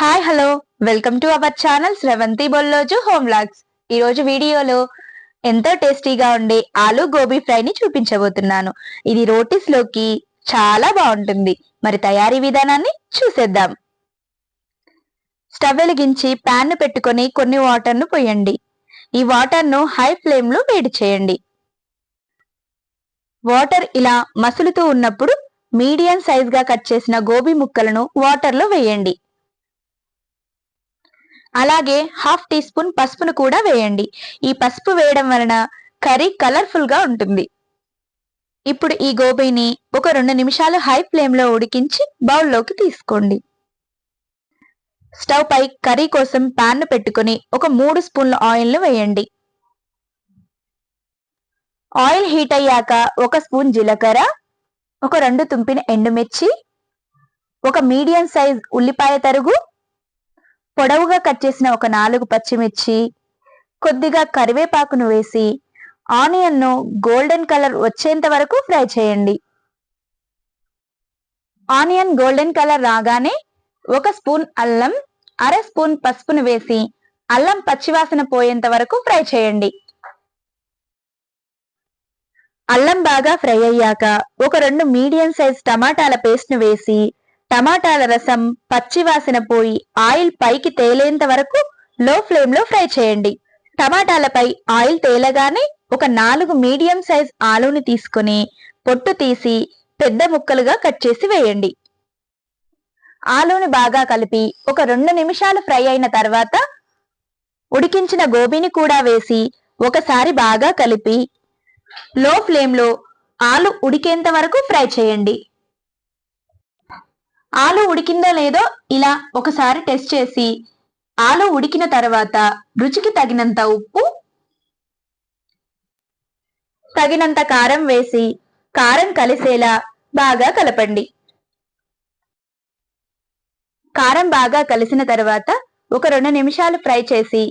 Hi hello welcome to our channel Sravanthi Bolloju home logs ఈరోజు వీడియోలో ఎంతో టేస్టీగా ఉండే ఆలు గోబీ ఫ్రైని చూపించబోతున్నాను. ఇది రోటీస్లోకి చాలా బాగుంటుంది. మరి తయారీ విధానాన్ని చూసేద్దాం. స్టవ్ వెలిగించి ప్యాన్ను పెట్టుకొని కొన్ని వాటర్ను పోయండి. ఈ వాటర్ను హై ఫ్లేమ్లో వేడి చేయండి. వాటర్ ఇలా మసులుతూ ఉన్నప్పుడు మీడియం సైజ్గా కట్ చేసిన గోబీ ముక్కలను వాటర్లో వేయండి. అలాగే హాఫ్ టీ స్పూన్ పసుపును కూడా వేయండి. ఈ పసుపు వేయడం వలన కర్రీ కలర్ఫుల్గా ఉంటుంది. ఇప్పుడు ఈ గోబీని ఒక రెండు నిమిషాలు హై ఫ్లేమ్లో ఉడికించి బౌల్లోకి తీసుకోండి. స్టవ్ పై కర్రీ కోసం ప్యాన్ను పెట్టుకుని ఒక మూడు స్పూన్ల ఆయిల్ను వేయండి. ఆయిల్ హీట్ అయ్యాక ఒక స్పూన్ జీలకర్ర ఒక రెండు తుంపిన ఎండుమిర్చి ఒక మీడియం సైజ్ ఉల్లిపాయ తరుగు పొడవుగా కట్ చేసిన ఒక నాలుగు పచ్చిమిర్చి కొద్దిగా కరివేపాకును వేసి ఆనియన్ను గోల్డెన్ కలర్ వచ్చేంత వరకు ఫ్రై చేయండి. ఆనియన్ గోల్డెన్ కలర్ రాగానే ఒక స్పూన్ అల్లం అర స్పూన్ పసుపును వేసి అల్లం పచ్చివాసన పోయేంత వరకు ఫ్రై చేయండి. అల్లం బాగా ఫ్రై అయ్యాక ఒక రెండు మీడియం సైజ్ టమాటాల పేస్ట్ను వేసి టమాటాల రసం పచ్చివాసన పోయి ఆయిల్ పైకి తేలేంత వరకు లో ఫ్లేమ్లో ఫ్రై చేయండి. టమాటాలపై ఆయిల్ తేలగానే ఒక నాలుగు మీడియం సైజ్ ఆలుని తీసుకుని పొట్టు తీసి పెద్ద ముక్కలుగా కట్ చేసి వేయండి. ఆలూని బాగా కలిపి ఒక రెండు నిమిషాలు ఫ్రై అయిన తర్వాత ఉడికించిన గోబీని కూడా వేసి ఒకసారి బాగా కలిపి లో ఫ్లేమ్లో ఆలు ఉడికేంత వరకు ఫ్రై చేయండి. ఆలు ఉడికిందో లేదో ఇలా ఒకసారి టెస్ట్ చేసి ఆలు ఉడికిన తర్వాత రుచికి తగినంత ఉప్పు తగినంత కారం వేసి కారం కలిసేలా బాగా కలపండి. కారం బాగా కలిసిన తర్వాత ఒక రెండు నిమిషాలు ఫ్రై చేసి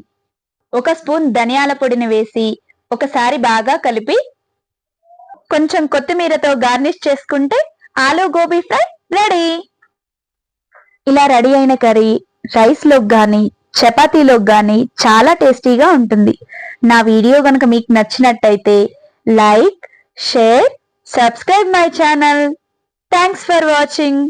ఒక స్పూన్ ధనియాల పొడిని వేసి ఒకసారి బాగా కలిపి కొంచెం కొత్తిమీరతో గార్నిష్ చేసుకుంటే ఆలు గోబీ ఫ్రై రెడీ. ఇలా రెడీ అయిన కర్రీ రైస్లోకి చపాతీలోకి కానీ చాలా టేస్టీగా ఉంటుంది. నా వీడియో కనుక మీకు నచ్చినట్టయితే like share subscribe my channel. Thanks for watching.